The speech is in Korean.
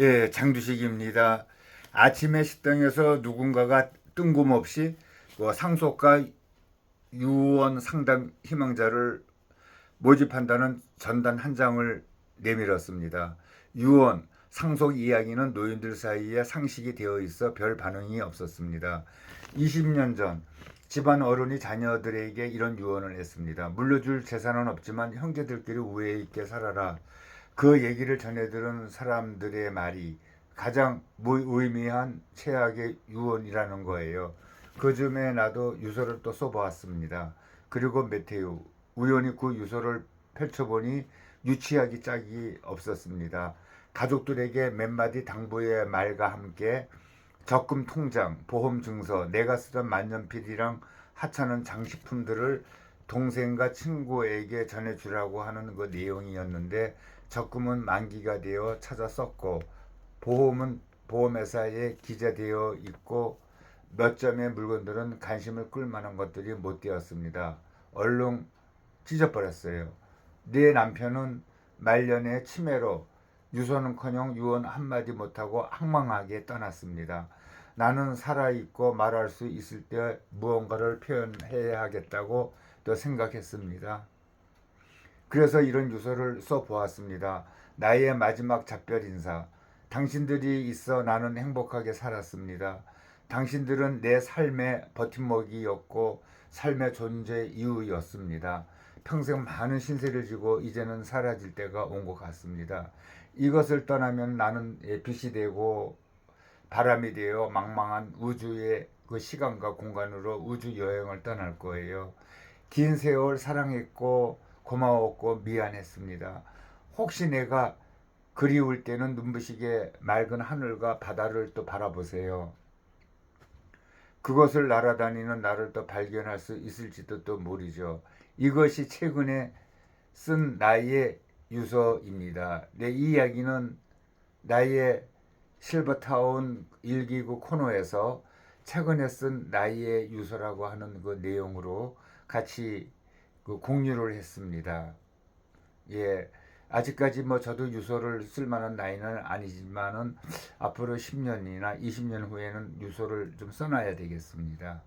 예, 장두식입니다. 아침에 식당에서 누군가가 뜬금없이 뭐 상속과 유언 상담 희망자를 모집한다는 전단 한 장을 내밀었습니다. 유언, 상속 이야기는 노인들 사이에 상식이 되어 있어 별 반응이 없었습니다. 20년 전 집안 어른이 자녀들에게 이런 유언을 했습니다. 물려줄 재산은 없지만 형제들끼리 우애 있게 살아라. 그 얘기를 전해 들은 사람들의 말이 가장 무의미한 최악의 유언이라는 거예요. 그 즈음에 나도 유서를 또 써보았습니다. 그리고 메테우 우연히 그 유서를 펼쳐보니 유치하기 짝이 없었습니다. 가족들에게 몇 마디 당부의 말과 함께 적금 통장, 보험 증서, 내가 쓰던 만년필이랑 하찮은 장식품들을 동생과 친구에게 전해주라고 하는 그 내용이었는데 적금은 만기가 되어 찾아 썼고 보험은 보험회사에 기재되어 있고 몇 점의 물건들은 관심을 끌 만한 것들이 못 되었습니다. 얼른 찢어버렸어요. 내 남편은 말년에 치매로 유서는커녕 유언 한마디 못하고 항망하게 떠났습니다. 나는 살아있고 말할 수 있을 때 무언가를 표현해야 하겠다고 또 생각했습니다. 그래서 이런 유서를 써 보았습니다. 나의 마지막 작별 인사. 당신들이 있어 나는 행복하게 살았습니다. 당신들은 내 삶의 버팀목이었고 삶의 존재 이유였습니다. 평생 많은 신세를 지고 이제는 사라질 때가 온 것 같습니다. 이것을 떠나면 나는 빛이 되고 바람이 되어 망망한 우주의 그 시간과 공간으로 우주 여행을 떠날 거예요. 긴 세월 사랑했고 고마웠고 미안했습니다. 혹시 내가 그리울 때는 눈부시게 맑은 하늘과 바다를 또 바라보세요. 그것을 날아다니는 나를 또 발견할 수 있을지도 또 모르죠. 이것이 최근에 쓴 나의 유서입니다. 내 이야기는 나의 실버타운 일기구 코너에서 최근에 쓴 나의 유서라고 하는 그 내용으로 같이 그 공유를 했습니다. 예. 아직까지 뭐 저도 유서를 쓸 만한 나이는 아니지만은 앞으로 10년이나 20년 후에는 유서를 좀 써놔야 되겠습니다.